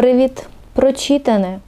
Привіт, прочитане.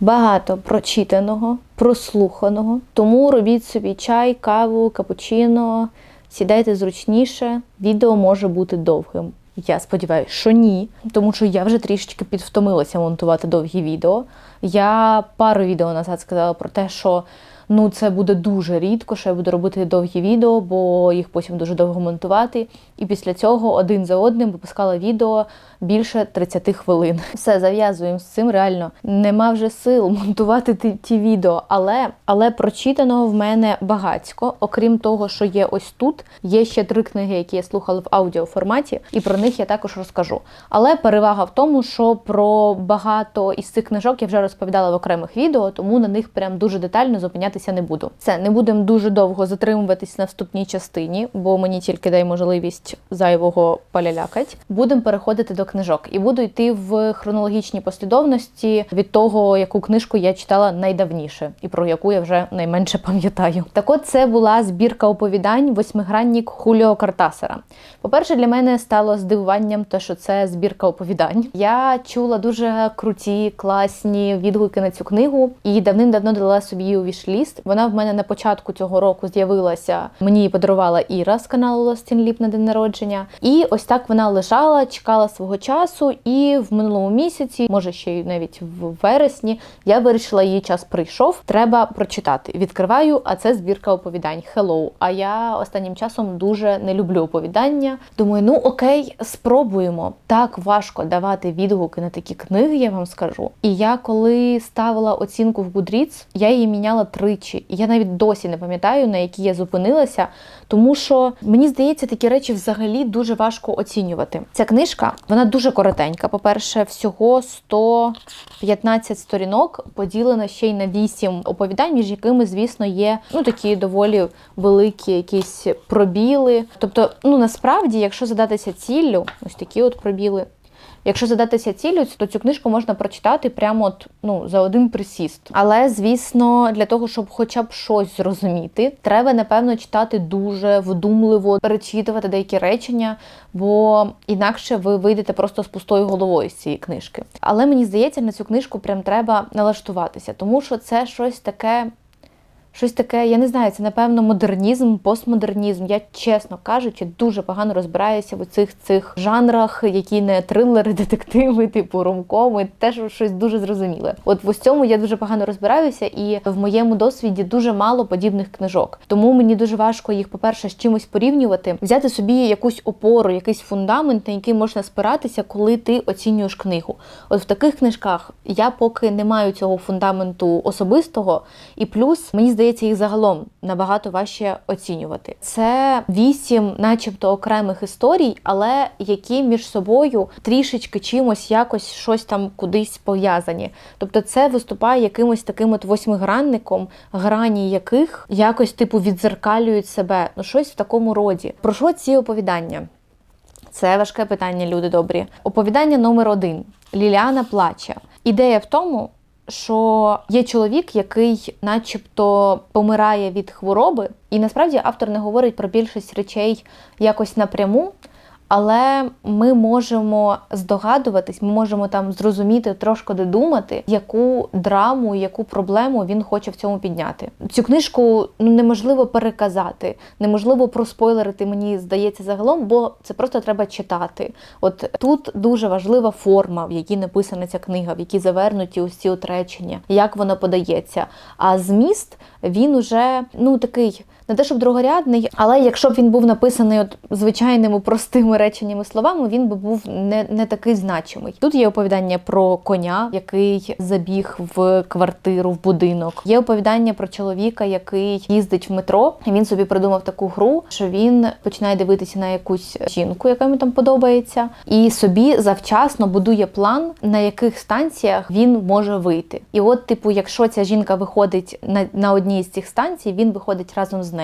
Багато прочитаного, прослуханого. Тому робіть собі чай, каву, капучино, сідайте зручніше. Відео може бути довгим. Я сподіваюся, що ні, тому що я вже трішечки підвтомилася монтувати довгі відео. Я пару відео назад сказала про те, що ну це буде дуже рідко, що я буду робити довгі відео, бо їх потім дуже довго монтувати. І після цього один за одним випускала відео більше 30 хвилин. Все зав'язуємо з цим. Реально нема вже сил монтувати ті, ті відео, але але прочитаного в мене багацько. Окрім того, що є ось тут, є ще три книги, які я слухала в аудіоформаті, і про них я також розкажу. Але перевага в тому, що про багато із цих книжок я вже розповідала в окремих відео, тому на них прям дуже детально зупинятися не буду. Це не будемо дуже довго затримуватись на вступній частині, бо мені тільки дай можливість зайвого полялякать. Будемо переходити до книжок і буду йти в хронологічній послідовності від того, яку книжку я читала найдавніше і про яку я вже найменше пам'ятаю. Так от це була збірка оповідань восьмигранник Хуліо Картасера. По-перше, для мене стало здивуванням, те, що це збірка оповідань. Я чула дуже круті, класні відгуки на цю книгу і давним-давно дала собі у вішліст. Вона в мене на початку цього року з'явилася. Мені її подарувала Іра з каналу in Leap на день народження. І ось так вона лежала, чекала свого часу. І в минулому місяці, може ще й навіть в вересні, я вирішила, її час прийшов. Треба прочитати. Відкриваю, а це збірка оповідань. Hello. А я останнім часом дуже не люблю оповідання. Думаю, ну окей, спробуємо. Так важко давати відгуки на такі книги, я вам скажу. І я коли ставила оцінку в Goodreads, я її міняла тричі. І я навіть досі не пам'ятаю, на якій я зупинилася, тому що мені здається, такі речі взагалі дуже важко оцінювати. Ця книжка вона дуже коротенька. По-перше, всього 115 сторінок, поділена ще й на 8 оповідань, між якими, звісно, є ну такі доволі великі якісь пробіли. Тобто, ну насправді, якщо задатися ціллю, ось такі от пробіли. Якщо задатися ціллю, то цю книжку можна прочитати прямо от, ну, за один присіст. Але, звісно, для того, щоб хоча б щось зрозуміти, треба, напевно, читати дуже вдумливо, перечитувати деякі речення, бо інакше ви вийдете просто з пустою головою з цієї книжки. Але мені здається, на цю книжку прям треба налаштуватися, тому що це щось таке. Щось таке, я не знаю, це напевно модернізм, постмодернізм. Я, чесно кажучи, дуже погано розбираюся в цих цих жанрах, які не трилери, детективи, типу ромкоми, теж щось дуже зрозуміле. От в ось цьому я дуже погано розбираюся, і в моєму досвіді дуже мало подібних книжок. Тому мені дуже важко їх, по-перше, з чимось порівнювати, взяти собі якусь опору, якийсь фундамент, на який можна спиратися, коли ти оцінюєш книгу. От в таких книжках я поки не маю цього фундаменту особистого, і плюс мені здається здається, їх загалом набагато важче оцінювати. Це вісім, начебто, окремих історій, але які між собою трішечки чимось якось щось там кудись пов'язані. Тобто, це виступає якимось таким от восьмигранником, грані яких якось типу відзеркалюють себе. Ну, щось в такому роді. Про що ці оповідання? Це важке питання, люди добрі. Оповідання номер один: Ліліана плаче. Ідея в тому, що є чоловік, який, начебто, помирає від хвороби, і насправді автор не говорить про більшість речей якось напряму. Але ми можемо здогадуватись, ми можемо там зрозуміти, трошки додумати, яку драму, яку проблему він хоче в цьому підняти. Цю книжку ну неможливо переказати, неможливо проспойлерити, мені здається, загалом, бо це просто треба читати. От тут дуже важлива форма, в якій написана ця книга, в якій завернуті усі отречення, як вона подається. А зміст він уже ну такий не те, щоб другорядний, але якщо б він був написаний от звичайними простими реченнями словами, він би був не не такий значимий. Тут є оповідання про коня, який забіг в квартиру, в будинок. Є оповідання про чоловіка, який їздить в метро. Він собі придумав таку гру, що він починає дивитися на якусь жінку, яка йому там подобається, і собі завчасно будує план, на яких станціях він може вийти. І от, типу, якщо ця жінка виходить на, на одній з цих станцій, він виходить разом з нею,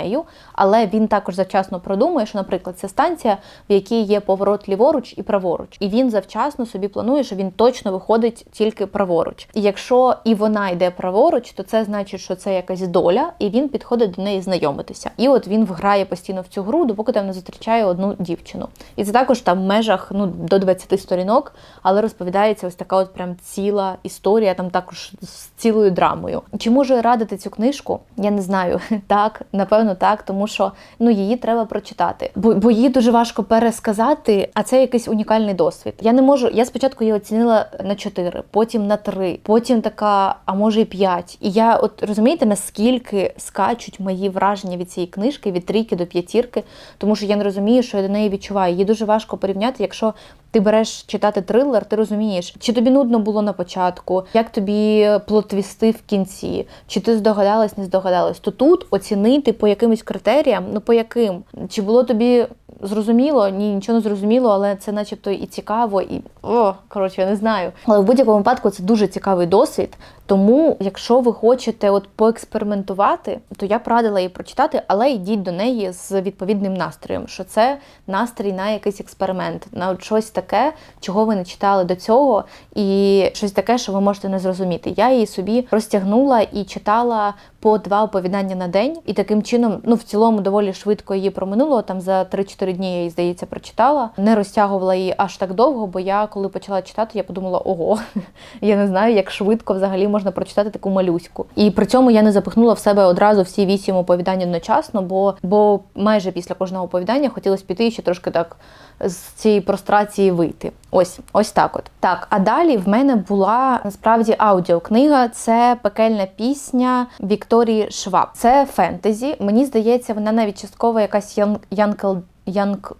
але він також завчасно продумує, що, наприклад, це станція, в якій є поворот ліворуч і праворуч, і він завчасно собі планує, що він точно виходить тільки праворуч. І якщо і вона йде праворуч, то це значить, що це якась доля, і він підходить до неї знайомитися. І от він вграє постійно в цю гру, допоки там не зустрічає одну дівчину. І це також там в межах ну до 20 сторінок, але розповідається ось така от прям ціла історія, там також з цілою драмою. Чи можу радити цю книжку? Я не знаю. Так, напевно, так, тому що ну її треба прочитати, бо, бо її дуже важко пересказати, а це якийсь унікальний досвід. Я не можу. Я спочатку її оцінила на 4, потім на 3, потім така, а може і 5. І я, от розумієте, наскільки скачуть мої враження від цієї книжки від трійки до п'ятірки, тому що я не розумію, що я до неї відчуваю. Її дуже важко порівняти, якщо ти береш читати трилер, ти розумієш, чи тобі нудно було на початку, як тобі плотвісти в кінці, чи ти здогадалась, не здогадалась. То тут оцінити по якимось критеріям, ну по яким, чи було тобі зрозуміло? Ні, нічого не зрозуміло, але це начебто і цікаво, і о, коротше, я не знаю. Але в будь-якому випадку це дуже цікавий досвід. Тому, якщо ви хочете от поекспериментувати, то я б радила її прочитати, але йдіть до неї з відповідним настроєм, що це настрій на якийсь експеримент, на щось таке, чого ви не читали до цього, і щось таке, що ви можете не зрозуміти. Я її собі розтягнула і читала по два оповідання на день, і таким чином, ну в цілому, доволі швидко її проминуло. Там за 3-4 дні я її, здається, прочитала. Не розтягувала її аж так довго, бо я коли почала читати, я подумала, ого, я не знаю, як швидко взагалі можна прочитати таку малюську. І при цьому я не запихнула в себе одразу всі вісім оповідань одночасно, бо бо майже після кожного оповідання хотілося піти і ще трошки так з цієї прострації вийти. Ось, ось так. От так. А далі в мене була насправді аудіокнига. Це пекельна пісня Вікторії Шваб. Це фентезі. Мені здається, вона навіть частково якась янкл янк.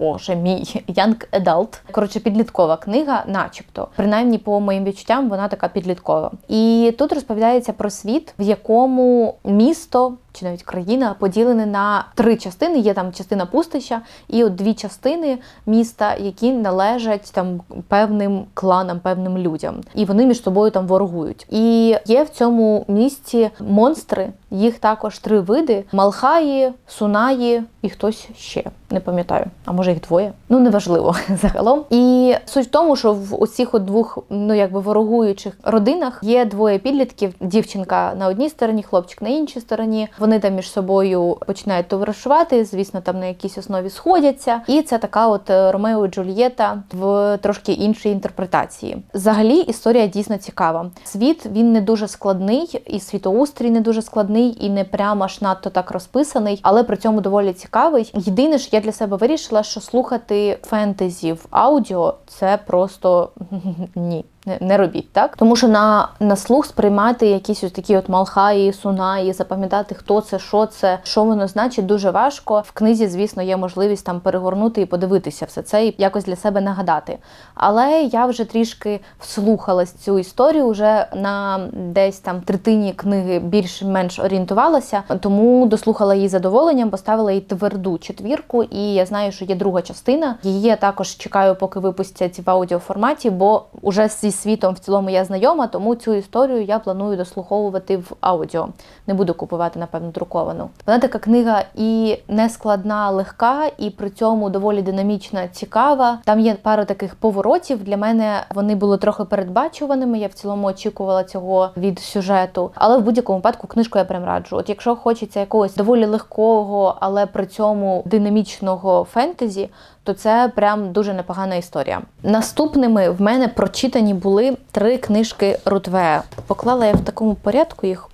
Боже мій Young Adult. Коротше, підліткова книга, начебто. Принаймні, по моїм відчуттям, вона така підліткова. І тут розповідається про світ, в якому місто чи навіть країна поділені на три частини. Є там частина пустища, і от дві частини міста, які належать там певним кланам, певним людям, і вони між собою там ворогують. І є в цьому місті монстри. Їх також три види: Малхаї, Сунаї і хтось ще не пам'ятаю. А може їх двоє? Ну неважливо загалом. І суть в тому, що в усіх от двох ну якби ворогуючих родинах є двоє підлітків: дівчинка на одній стороні, хлопчик на іншій стороні. Вони там між собою починають товаришувати, звісно, там на якійсь основі сходяться. І це така от е, Ромео і Джульєта в трошки іншій інтерпретації. Взагалі історія дійсно цікава. Світ він не дуже складний, і світоустрій не дуже складний, і не прямо аж надто так розписаний, але при цьому доволі цікавий. Єдине ж я для себе вирішила, що слухати фентезі в аудіо це просто ні не робіть, так? Тому що на на слух сприймати якісь ось такі от малхаї, сунаї, запам'ятати, хто це, що це, що воно значить, дуже важко. В книзі, звісно, є можливість там перегорнути і подивитися все це і якось для себе нагадати. Але я вже трішки вслухалась цю історію, вже на десь там третині книги більш-менш орієнтувалася, тому дослухала її задоволенням, поставила їй тверду четвірку, і я знаю, що є друга частина. Її я також чекаю, поки випустять в аудіоформаті, бо уже зі світом в цілому я знайома, тому цю історію я планую дослуховувати в аудіо. Не буду купувати, напевно, друковану. Вона така книга і не складна, легка, і при цьому доволі динамічна, цікава. Там є пара таких поворотів. Для мене вони були трохи передбачуваними. Я в цілому очікувала цього від сюжету. Але в будь-якому випадку книжку я прям раджу. От якщо хочеться якогось доволі легкого, але при цьому динамічного фентезі, то це прям дуже непогана історія. Наступними в мене прочитані були три книжки Рутвея. Поклала я в такому порядку їх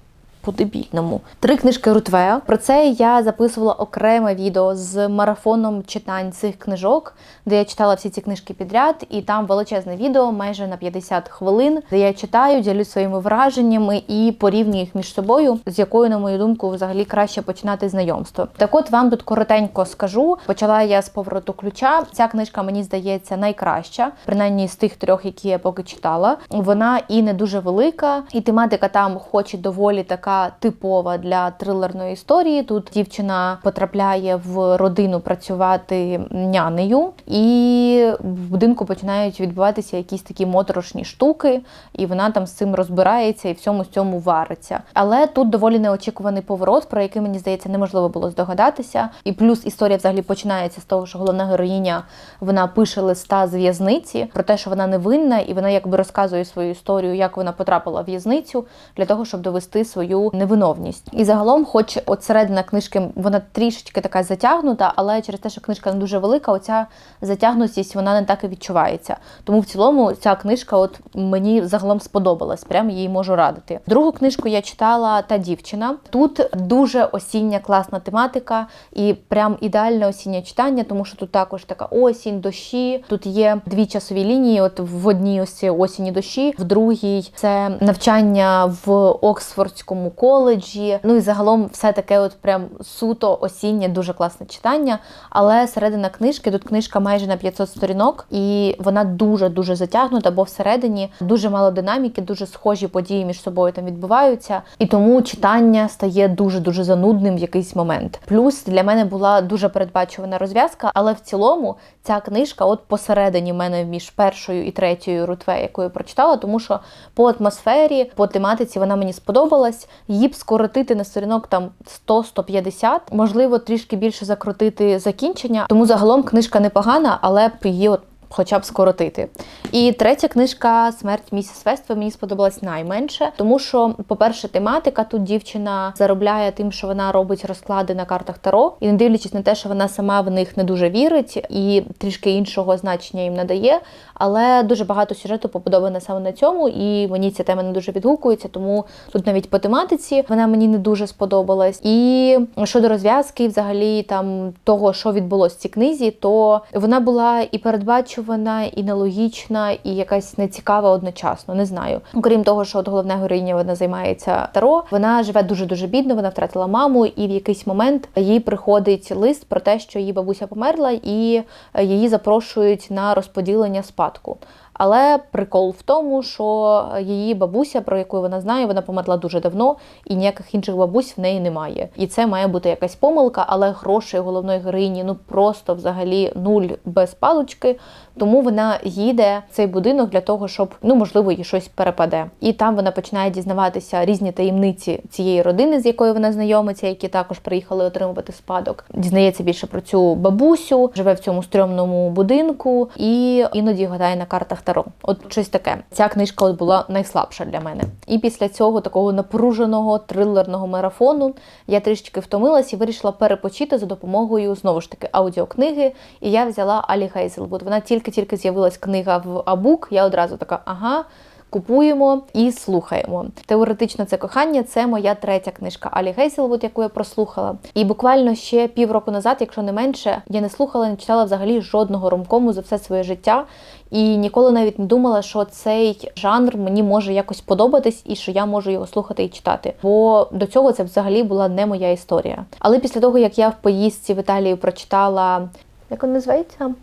по-дебільному. Три книжки Рутвея. Про це я записувала окреме відео з марафоном читань цих книжок, де я читала всі ці книжки підряд, і там величезне відео, майже на 50 хвилин, де я читаю, ділюсь своїми враженнями і порівнюю їх між собою, з якою, на мою думку, взагалі краще починати знайомство. Так от вам тут коротенько скажу. Почала я з повороту ключа. Ця книжка мені здається найкраща, принаймні з тих трьох, які я поки читала. Вона і не дуже велика, і тематика там, хоч і доволі така типова для трилерної історії. Тут дівчина потрапляє в родину працювати нянею, і в будинку починають відбуватися якісь такі моторошні штуки, і вона там з цим розбирається і всьому цьому вариться. Але тут доволі неочікуваний поворот, про який мені здається неможливо було здогадатися. І плюс історія взагалі починається з того, що головна героїня вона пише листа з в'язниці про те, що вона невинна, і вона якби розказує свою історію, як вона потрапила в в'язницю для того, щоб довести свою невиновність. І загалом, хоч от середина книжки, вона трішечки така затягнута, але через те, що книжка не дуже велика, оця затягнутість вона не так і відчувається. Тому в цілому ця книжка, от мені загалом сподобалась. Прям її можу радити. Другу книжку я читала та дівчина. Тут дуже осіння класна тематика і прям ідеальне осіннє читання, тому що тут також така осінь, дощі. Тут є дві часові лінії. От в одній ось осінні дощі, в другій це навчання в Оксфордському коледжі. Ну і загалом все таке, от прям суто осіннє, дуже класне читання. Але середина книжки тут книжка майже на 500 сторінок, і вона дуже дуже затягнута, бо всередині дуже мало динаміки, дуже схожі події між собою там відбуваються, і тому читання стає дуже дуже занудним в якийсь момент. Плюс для мене була дуже передбачувана розв'язка, але в цілому ця книжка, от посередині мене між першою і третьою рутве, яку я прочитала, тому що по атмосфері, по тематиці вона мені сподобалась. Її б скоротити на сторінок там 100-150, можливо, трішки більше закрутити закінчення. Тому загалом книжка непогана, але б її от хоча б скоротити. І третя книжка Смерть місіс Вестве мені сподобалась найменше, тому що, по-перше, тематика тут дівчина заробляє тим, що вона робить розклади на картах Таро, і не дивлячись на те, що вона сама в них не дуже вірить і трішки іншого значення їм надає. Але дуже багато сюжету побудоване саме на цьому, і мені ця тема не дуже відгукується, тому тут навіть по тематиці вона мені не дуже сподобалась. І щодо розв'язки, взагалі там того, що відбулося в цій книзі, то вона була і передбачувана, і нелогічна, і якась нецікава одночасно. Не знаю. Окрім того, що от головна героїня вона займається таро, вона живе дуже дуже бідно. Вона втратила маму, і в якийсь момент їй приходить лист про те, що її бабуся померла, і її запрошують на розподілення спадку. Але прикол в тому, що її бабуся, про яку вона знає, вона померла дуже давно, і ніяких інших бабусь в неї немає. І це має бути якась помилка, але грошей головної героїні ну просто взагалі нуль без палочки. Тому вона їде в цей будинок для того, щоб ну можливо їй щось перепаде. І там вона починає дізнаватися різні таємниці цієї родини, з якою вона знайомиться, які також приїхали отримувати спадок. Дізнається більше про цю бабусю, живе в цьому стрьомному будинку і іноді гадає на картах Таро. От щось таке. Ця книжка от була найслабша для мене. І після цього такого напруженого трилерного марафону я трішки втомилась і вирішила перепочити за допомогою знову ж таки аудіокниги. І я взяла Алі Гейзелвуд. Вона тільки-тільки з'явилась книга в Абук. Я одразу така, ага. Купуємо і слухаємо. Теоретично це кохання. Це моя третя книжка Алі Гейселвуд, яку я прослухала. І буквально ще півроку назад, якщо не менше, я не слухала, не читала взагалі жодного ромкому за все своє життя. І ніколи навіть не думала, що цей жанр мені може якось подобатись і що я можу його слухати і читати. Бо до цього це взагалі була не моя історія. Але після того, як я в поїздці в Італію прочитала, як він називається?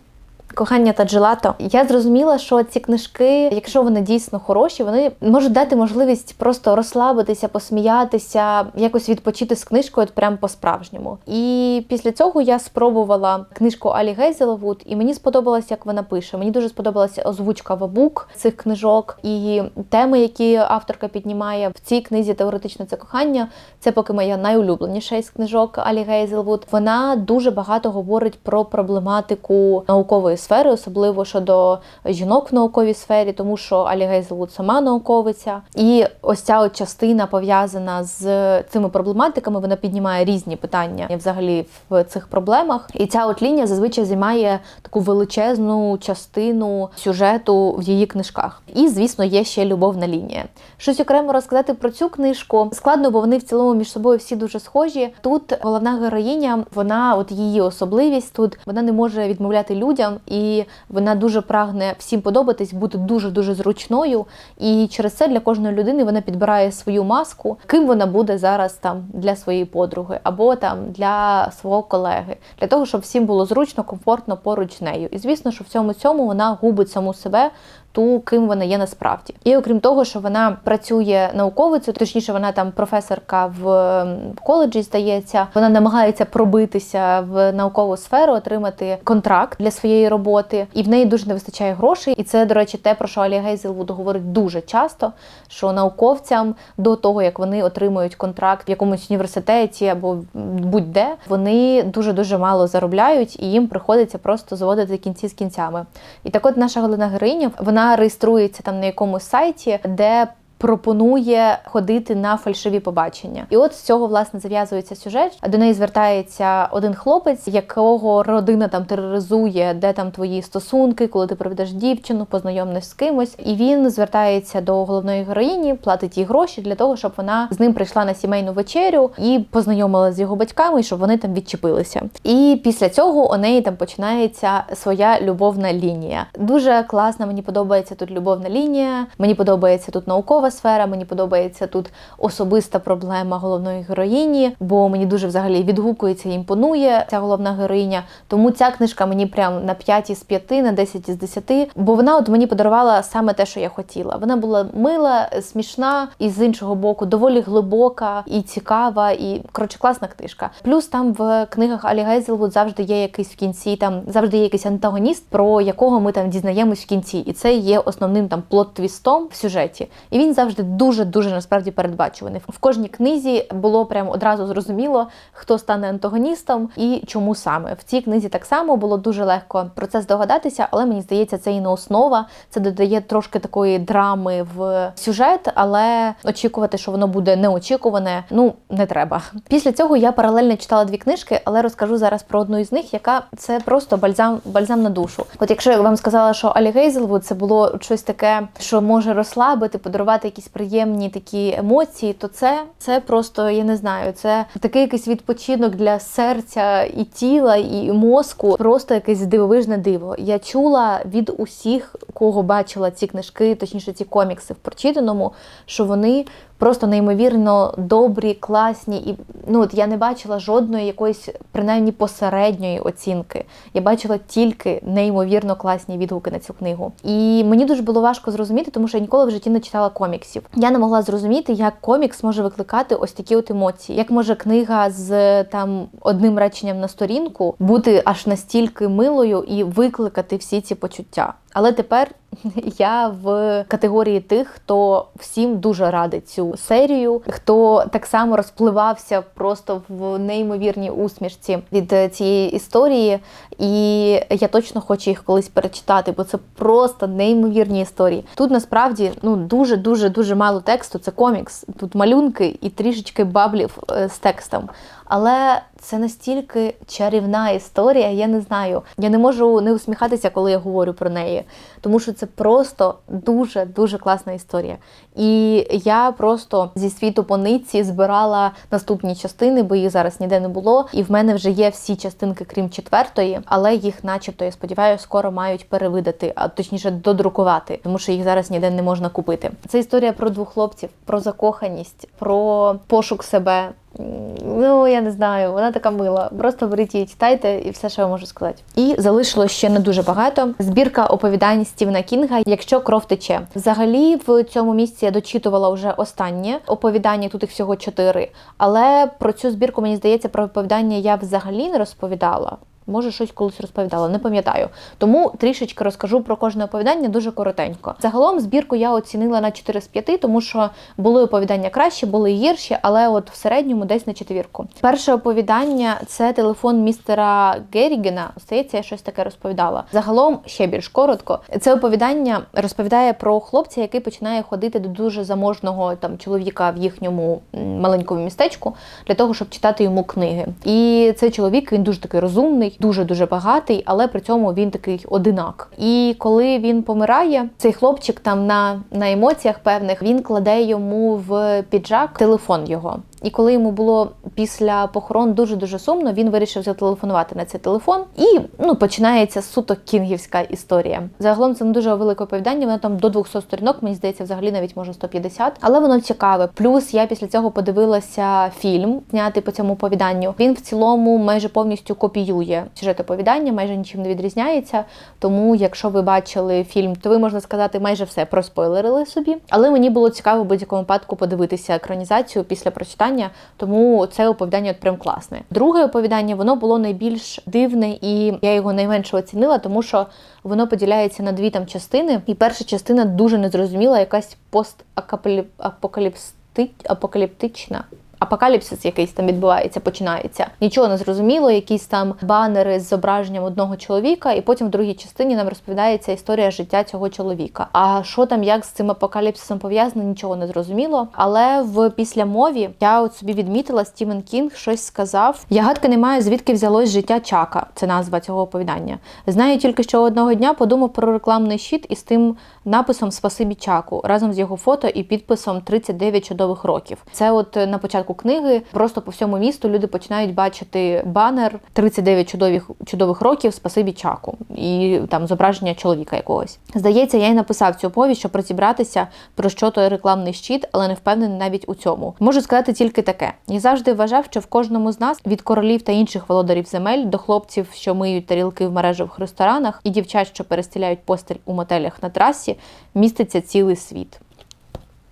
Кохання та джелато. Я зрозуміла, що ці книжки, якщо вони дійсно хороші, вони можуть дати можливість просто розслабитися, посміятися, якось відпочити з книжкою прямо по-справжньому. І після цього я спробувала книжку Алі Гейзелвуд, і мені сподобалось, як вона пише. Мені дуже сподобалася озвучка вабук цих книжок і теми, які авторка піднімає в цій книзі теоретично це кохання. Це поки моя найулюбленіша із книжок Алі Гейзелвуд. Вона дуже багато говорить про проблематику наукової сфери, особливо щодо жінок в науковій сфері, тому що Алі Гейзелвуд сама науковиця. І ось ця от частина пов'язана з цими проблематиками. Вона піднімає різні питання взагалі в цих проблемах. І ця от лінія зазвичай займає таку величезну частину сюжету в її книжках. І, звісно, є ще любовна лінія. Щось окремо розказати про цю книжку складно, бо вони в цілому між собою всі дуже схожі. Тут головна героїня, вона, от її особливість, тут вона не може відмовляти людям і вона дуже прагне всім подобатись, бути дуже дуже зручною. І через це для кожної людини вона підбирає свою маску, ким вона буде зараз там для своєї подруги або там для свого колеги, для того, щоб всім було зручно, комфортно поруч нею. І звісно, що в цьому цьому вона губить саму себе. Ту, ким вона є насправді. І окрім того, що вона працює науковицею, точніше, вона там професорка в ем, коледжі, здається, вона намагається пробитися в наукову сферу, отримати контракт для своєї роботи, і в неї дуже не вистачає грошей. І це, до речі, те, про що Алі Гейзелвуд говорить дуже часто: що науковцям до того, як вони отримують контракт в якомусь університеті або будь-де, вони дуже дуже мало заробляють, і їм приходиться просто зводити кінці з кінцями. І так, от наша головна героїня, вона реєструється там на якомусь сайті, де пропонує ходити на фальшиві побачення. І от з цього власне зав'язується сюжет. До неї звертається один хлопець, якого родина там тероризує, де там твої стосунки, коли ти проведеш дівчину, познайомнеш з кимось. І він звертається до головної героїні, платить їй гроші для того, щоб вона з ним прийшла на сімейну вечерю і познайомила з його батьками, щоб вони там відчепилися. І після цього у неї там починається своя любовна лінія. Дуже класна, мені подобається тут любовна лінія. Мені подобається тут наукова сфера. Мені подобається тут особиста проблема головної героїні, бо мені дуже взагалі відгукується і імпонує ця головна героїня. Тому ця книжка мені прям на 5 із 5, на 10 із 10, бо вона от мені подарувала саме те, що я хотіла. Вона була мила, смішна і з іншого боку доволі глибока і цікава, і коротше класна книжка. Плюс там в книгах Алі Гейзелвуд завжди є якийсь в кінці, там завжди є якийсь антагоніст, про якого ми там дізнаємось в кінці, і це є основним там плот-твістом в сюжеті. І він завжди дуже дуже насправді передбачуваний. В кожній книзі було прямо одразу зрозуміло, хто стане антагоністом і чому саме. В цій книзі так само було дуже легко про це здогадатися, але мені здається, це і не основа. Це додає трошки такої драми в сюжет, але очікувати, що воно буде неочікуване, ну не треба. Після цього я паралельно читала дві книжки, але розкажу зараз про одну із них, яка це просто бальзам бальзам на душу. От якщо я вам сказала, що Алі Гейзелвуд це було щось таке, що може розслабити, подарувати якісь приємні такі емоції, то це це просто я не знаю. Це такий якийсь відпочинок для серця і тіла, і мозку. Просто якесь дивовижне диво. Я чула від усіх, кого бачила ці книжки, точніше ці комікси в прочитаному, що вони просто неймовірно добрі, класні. І ну от я не бачила жодної якоїсь, принаймні посередньої оцінки. Я бачила тільки неймовірно класні відгуки на цю книгу. І мені дуже було важко зрозуміти, тому що я ніколи в житті не читала коміксів. Я не могла зрозуміти, як комікс може викликати ось такі от емоції. Як може книга з там одним реченням на сторінку бути аж настільки милою і викликати всі ці почуття. Але тепер я в категорії тих, хто всім дуже радить цю серію, хто так само розпливався просто в неймовірній усмішці від цієї історії. І я точно хочу їх колись перечитати, бо це просто неймовірні історії. Тут насправді ну дуже дуже дуже мало тексту. Це комікс. Тут малюнки і трішечки баблів е, з текстом. Але це настільки чарівна історія, я не знаю. Я не можу не усміхатися, коли я говорю про неї, тому що це просто дуже-дуже класна історія. І я просто зі світу по нитці збирала наступні частини, бо їх зараз ніде не було. І в мене вже є всі частинки, крім четвертої, але їх, начебто, я сподіваюся, скоро мають перевидати, а точніше додрукувати, тому що їх зараз ніде не можна купити. Це історія про двох хлопців, про закоханість, про пошук себе. Ну, я не знаю, вона така мила. Просто беріть її, читайте, і все, що я можу сказати. І залишилось ще не дуже багато. Збірка оповідань Стівена Кінга, якщо кров тече. Взагалі, в цьому місці я дочитувала вже останнє оповідання, тут їх всього чотири. Але про цю збірку, мені здається, про оповідання я взагалі не розповідала. Може, щось колись розповідала, не пам'ятаю. Тому трішечки розкажу про кожне оповідання дуже коротенько. Загалом збірку я оцінила на 4 з 5, тому що були оповідання кращі, були гірші, але от в середньому десь на четвірку. Перше оповідання це телефон містера Герігена. Здається, я щось таке розповідала. Загалом ще більш коротко. Це оповідання розповідає про хлопця, який починає ходити до дуже заможного там чоловіка в їхньому маленькому містечку для того, щоб читати йому книги. І цей чоловік він дуже такий розумний дуже-дуже багатий, але при цьому він такий одинак. І коли він помирає, цей хлопчик там на на емоціях певних він кладе йому в піджак телефон його. І коли йому було після похорон дуже дуже сумно, він вирішив зателефонувати на цей телефон. І ну починається суто кінгівська історія. Загалом це не дуже велике оповідання. Воно там до 200 сторінок, мені здається, взагалі навіть може 150. Але воно цікаве. Плюс я після цього подивилася фільм, знятий по цьому оповіданню. Він в цілому майже повністю копіює сюжет оповідання, майже нічим не відрізняється. Тому, якщо ви бачили фільм, то ви можна сказати майже все проспойлерили собі. Але мені було цікаво в будь-якому випадку подивитися екранізацію після прочитання, тому це оповідання от прям класне. Друге оповідання воно було найбільш дивне, і я його найменше оцінила, тому що воно поділяється на дві там частини. І перша частина дуже незрозуміла, якась постапокаліптична. Апокаліпсис якийсь там відбувається, починається. Нічого не зрозуміло, якісь там банери з зображенням одного чоловіка, і потім в другій частині нам розповідається історія життя цього чоловіка. А що там, як з цим апокаліпсисом пов'язано, нічого не зрозуміло. Але в післямові я от собі відмітила Стівен Кінг щось сказав. Я гадки не маю, звідки взялось життя Чака. Це назва цього оповідання. Знаю тільки, що одного дня подумав про рекламний щит із тим написом Спасибі Чаку разом з його фото і підписом 39 чудових років. Це от на початку книги просто по всьому місту люди починають бачити банер 39 чудових чудових років Спасибі Чаку і там зображення чоловіка якогось. Здається, я й написав цю повість, щоб розібратися про що той рекламний щит, але не впевнений навіть у цьому. Можу сказати тільки таке: я завжди вважав, що в кожному з нас від королів та інших володарів земель до хлопців, що миють тарілки в мережевих ресторанах, і дівчат, що перестеляють постель у мотелях на трасі, міститься цілий світ.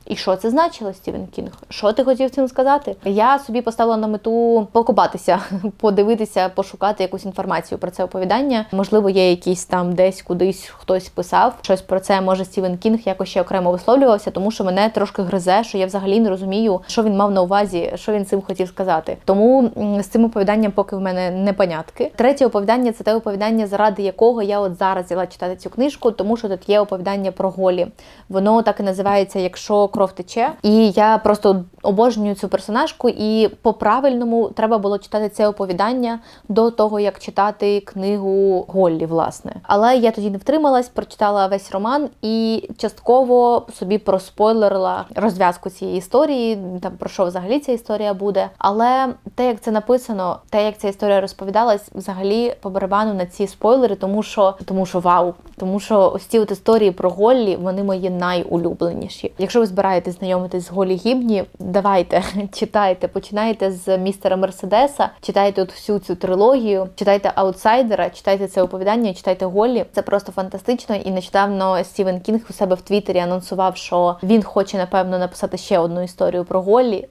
І що це значило, Стівен Кінг? Що ти хотів цим сказати? Я собі поставила на мету покопатися, подивитися, пошукати якусь інформацію про це оповідання. Можливо, є якийсь там десь кудись хтось писав щось про це. Може Стівен Кінг якось ще окремо висловлювався, тому що мене трошки гризе, що я взагалі не розумію, що він мав на увазі, що він цим хотів сказати. Тому з цим оповіданням поки в мене не понятки. Третє оповідання це те оповідання, заради якого я от зараз взяла читати цю книжку, тому що тут є оповідання про голі. Воно так і називається, якщо кров тече. І я просто обожнюю цю персонажку, і по-правильному треба було читати це оповідання до того, як читати книгу Голлі, власне. Але я тоді не втрималась, прочитала весь роман і частково собі проспойлерила розв'язку цієї історії, там про що взагалі ця історія буде. Але те, як це написано, те, як ця історія розповідалась, взагалі по барабану на ці спойлери, тому що тому що вау, тому що ось ці от історії про Голлі, вони мої найулюбленіші. Якщо ви збираєтесь знайомитись з Голі Гібні, давайте читайте, починайте з містера Мерседеса, читайте от всю цю трилогію, читайте аутсайдера, читайте це оповідання, читайте Голлі. Це просто фантастично. І нещодавно Стівен Кінг у себе в Твіттері анонсував, що він хоче напевно написати ще одну історію про Голлі.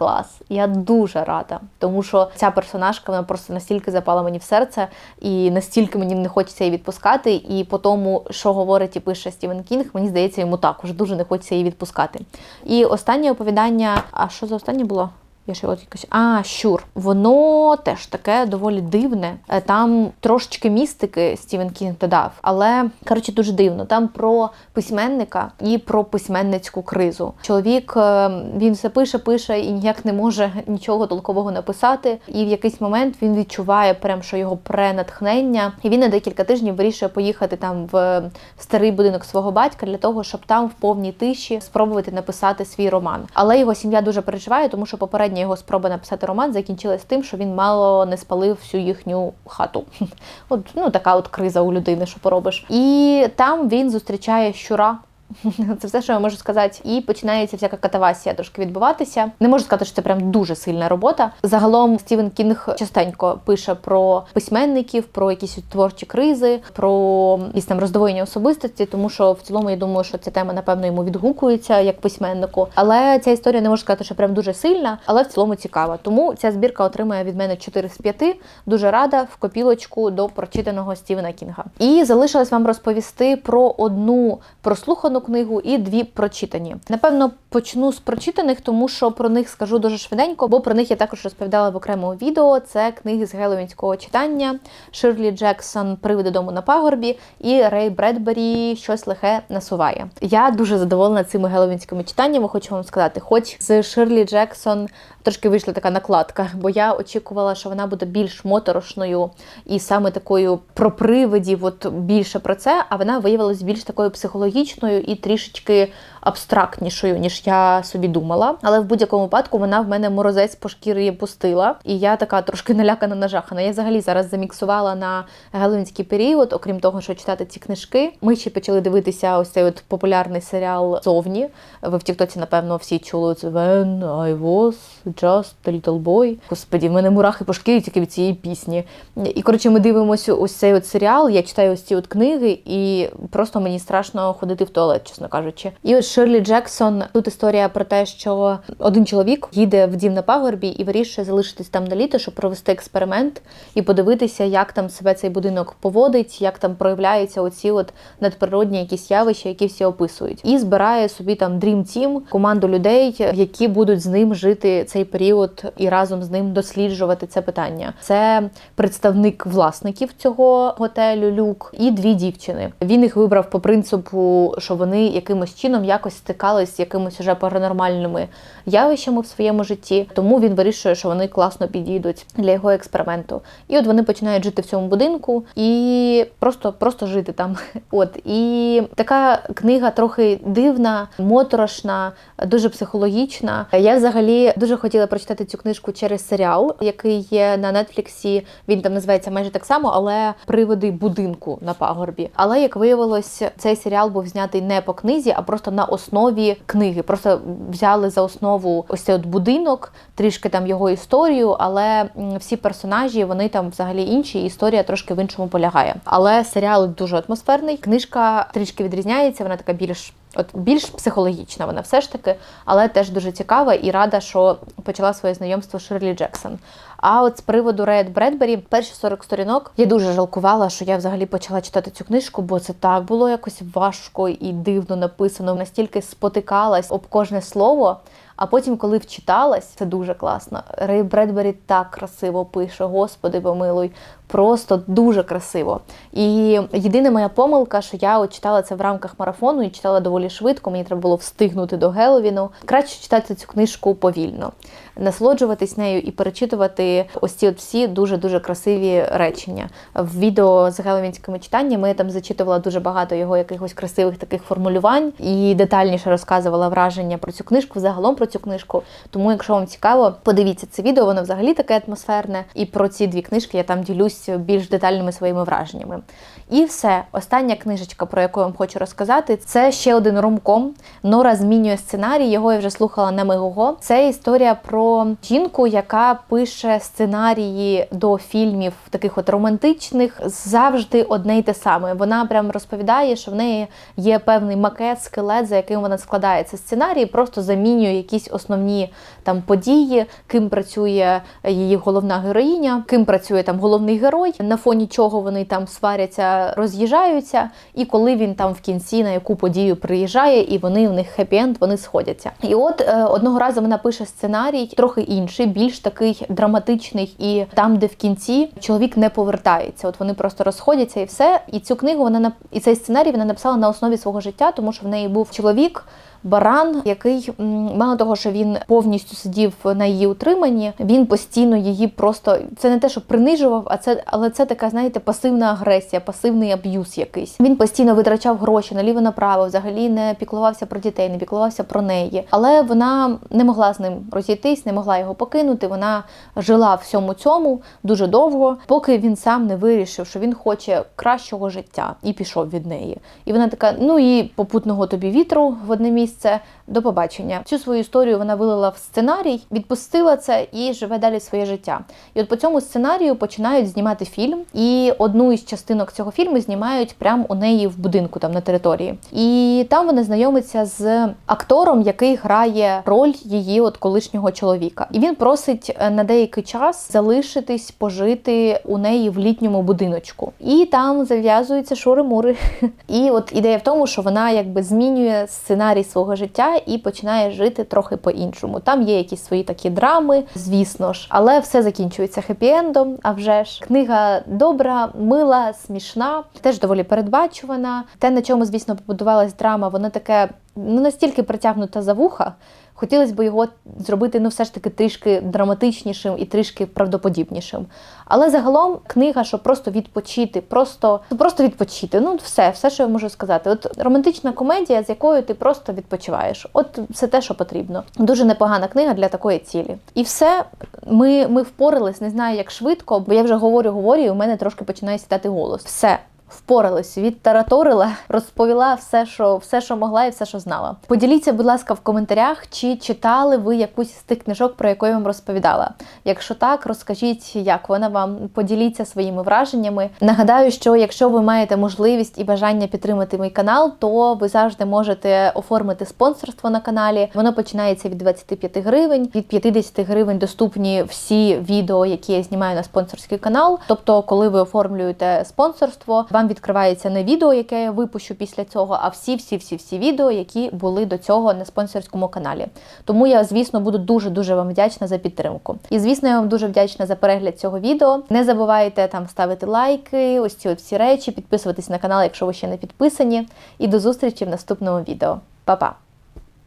Клас, я дуже рада, тому що ця персонажка вона просто настільки запала мені в серце, і настільки мені не хочеться її відпускати. І по тому, що говорить і пише Стівен Кінг, мені здається, йому також дуже не хочеться її відпускати. І останнє оповідання. А що за останнє було? Я ще от якось. А, щур. Воно теж таке доволі дивне. Е, Там трошечки містики Стівен Кінг додав, але коротше дуже дивно. Там про письменника і про письменницьку кризу. Чоловік е, він все пише, пише і ніяк не може нічого толкового написати. І в якийсь момент він відчуває, прям що його пренатхнення, і він на декілька тижнів вирішує поїхати там в старий будинок свого батька для того, щоб там в повній тиші спробувати написати свій роман. Але його сім'я дуже переживає, тому що попередня його спроба написати роман закінчилась тим, що він мало не спалив всю їхню хату. От ну така от криза у людини, що поробиш. І там він зустрічає щура. Це все, що я можу сказати. І починається всяка катавасія трошки відбуватися. Не можу сказати, що це прям дуже сильна робота. Загалом Стівен Кінг частенько пише про письменників, про якісь творчі кризи, про якісь там роздвоєння особистості, тому що в цілому я думаю, що ця тема, напевно, йому відгукується як письменнику. Але ця історія не можу сказати, що прям дуже сильна, але в цілому цікава. Тому ця збірка отримує від мене 4 з 5. Дуже рада в копілочку до прочитаного Стівена Кінга. І залишилось вам розповісти про одну прослухану книгу і дві прочитані. Напевно, почну з прочитаних, тому що про них скажу дуже швиденько, бо про них я також розповідала в окремому відео. Це книги з геловінського читання, Ширлі Джексон Привиди дому на пагорбі і Рей Бредбері Щось лихе насуває. Я дуже задоволена цими геловінськими читаннями. Хочу вам сказати, хоч з Ширлі Джексон трошки вийшла така накладка, бо я очікувала, що вона буде більш моторошною і саме такою про привидів, от більше про це. А вона виявилась більш такою психологічною і трішечки абстрактнішою, ніж я собі думала. Але в будь-якому випадку вона в мене морозець по шкірі пустила, і я така трошки налякана нажахана. Я взагалі зараз заміксувала на геловінський період, окрім того, що читати ці книжки. Ми ще почали дивитися ось цей от популярний серіал зовні. Ви в Тіктоці, напевно, всі чули це When I was just a little boy. Господі, в мене мурахи по шкірі тільки від цієї пісні. І коротше, ми дивимося ось цей от серіал. Я читаю ось ці от книги, і просто мені страшно ходити в туалет, чесно кажучи. І ось Ширлі Джексон. Тут історія про те, що один чоловік їде в дім на пагорбі і вирішує залишитись там на літо, щоб провести експеримент і подивитися, як там себе цей будинок поводить, як там проявляються оці от надприродні якісь явища, які всі описують, і збирає собі там Dream Team, команду людей, які будуть з ним жити цей період і разом з ним досліджувати це питання. Це представник власників цього готелю Люк і дві дівчини. Він їх вибрав по принципу, що вони якимось чином якось стикались з якимись уже паранормальними явищами в своєму житті. Тому він вирішує, що вони класно підійдуть для його експерименту. І от вони починають жити в цьому будинку і просто, просто жити там. От і така книга трохи дивна, моторошна, дуже психологічна. Я взагалі дуже хотіла прочитати цю книжку через серіал, який є на Нетфліксі. Він там називається майже так само, але приводи будинку на пагорбі. Але як виявилось, цей серіал був знятий не по книзі, а просто на основі книги. Просто взяли за основу ось цей от будинок, трішки там його історію, але всі персонажі вони там взагалі інші. Історія трошки в іншому полягає. Але серіал дуже атмосферний. Книжка трішки відрізняється. Вона така більш. От більш психологічна вона все ж таки, але теж дуже цікава і рада, що почала своє знайомство Ширлі Джексон. А от з приводу Ред Бредбері, перші 40 сторінок, я дуже жалкувала, що я взагалі почала читати цю книжку, бо це так було якось важко і дивно написано. Настільки спотикалась об кожне слово. А потім, коли вчиталась, це дуже класно. Рей Бредбері так красиво пише, господи, помилуй, просто дуже красиво. І єдина моя помилка, що я от читала це в рамках марафону і читала доволі швидко. Мені треба було встигнути до Геловіну. Краще читати цю книжку повільно, насолоджуватись нею і перечитувати ось ці от всі дуже дуже красиві речення. В відео з геловінськими читаннями я там зачитувала дуже багато його якихось красивих таких формулювань і детальніше розказувала враження про цю книжку, загалом про цю книжку. Тому, якщо вам цікаво, подивіться це відео, воно взагалі таке атмосферне. І про ці дві книжки я там ділюсь більш детальними своїми враженнями. І все, остання книжечка, про яку я вам хочу розказати, це ще один ромком. Нора змінює сценарій. Його я вже слухала на Мегого. Це історія про жінку, яка пише сценарії до фільмів таких от романтичних, завжди одне й те саме. Вона прям розповідає, що в неї є певний макет, скелет, за яким вона складає цей сценарій, просто замінює якісь основні там події, ким працює її головна героїня, ким працює там головний герой, на фоні чого вони там сваряться, роз'їжджаються, і коли він там в кінці на яку подію приїжджає, і вони в них хеппі-енд, вони сходяться. І от е, одного разу вона пише сценарій, трохи інший, більш такий драматичний, і там, де в кінці чоловік не повертається. От вони просто розходяться і все. І цю книгу вона і цей сценарій вона написала на основі свого життя, тому що в неї був чоловік баран, який мало того, що він повністю сидів на її утриманні, він постійно її просто це не те, що принижував, а це але це така, знаєте, пасивна агресія, пасивний аб'юз якийсь. Він постійно витрачав гроші наліво направо, взагалі не піклувався про дітей, не піклувався про неї. Але вона не могла з ним розійтись, не могла його покинути. Вона жила всьому цьому дуже довго, поки він сам не вирішив, що він хоче кращого життя і пішов від неї. І вона така: ну і попутного тобі вітру в одне місце місце. До побачення. Цю свою історію вона вилила в сценарій, відпустила це і живе далі своє життя. І от по цьому сценарію починають знімати фільм, і одну із частинок цього фільму знімають прямо у неї в будинку, там на території. І там вона знайомиться з актором, який грає роль її от колишнього чоловіка. І він просить е, на деякий час залишитись, пожити у неї в літньому будиночку. І там зав'язуються шури-мури. І от ідея в тому, що вона якби змінює сценарій свого життя і починає жити трохи по-іншому. Там є якісь свої такі драми, звісно ж, але все закінчується хеппі-ендом. А вже ж книга добра, мила, смішна, теж доволі передбачувана. Те, на чому, звісно, побудувалась драма, воно таке ну, настільки притягнута за вуха. Хотілося б його зробити ну, все ж таки трішки драматичнішим і трішки правдоподібнішим. Але загалом книга, щоб просто відпочити, просто, ну, просто відпочити. Ну, все, все, що я можу сказати. От романтична комедія, з якою ти просто відпочиваєш. От все те, що потрібно. Дуже непогана книга для такої цілі. І все, ми, ми впорались, не знаю, як швидко, бо я вже говорю, говорю, і у мене трошки починає сідати голос. Все. Впоралась, відтараторила, розповіла все, що все, що могла, і все, що знала. Поділіться, будь ласка, в коментарях, чи читали ви якусь з тих книжок, про яку я вам розповідала. Якщо так, розкажіть, як вона вам поділіться своїми враженнями. Нагадаю, що якщо ви маєте можливість і бажання підтримати мій канал, то ви завжди можете оформити спонсорство на каналі. Воно починається від 25 гривень. Від 50 гривень доступні всі відео, які я знімаю на спонсорський канал. Тобто, коли ви оформлюєте спонсорство, вам відкривається не відео, яке я випущу після цього, а всі, всі, всі, всі відео, які були до цього на спонсорському каналі. Тому я, звісно, буду дуже дуже вам вдячна за підтримку. І звісно, я вам дуже вдячна за перегляд цього відео. Не забувайте там ставити лайки, ось ці от всі речі, підписуватись на канал, якщо ви ще не підписані. І до зустрічі в наступному відео. Па-па!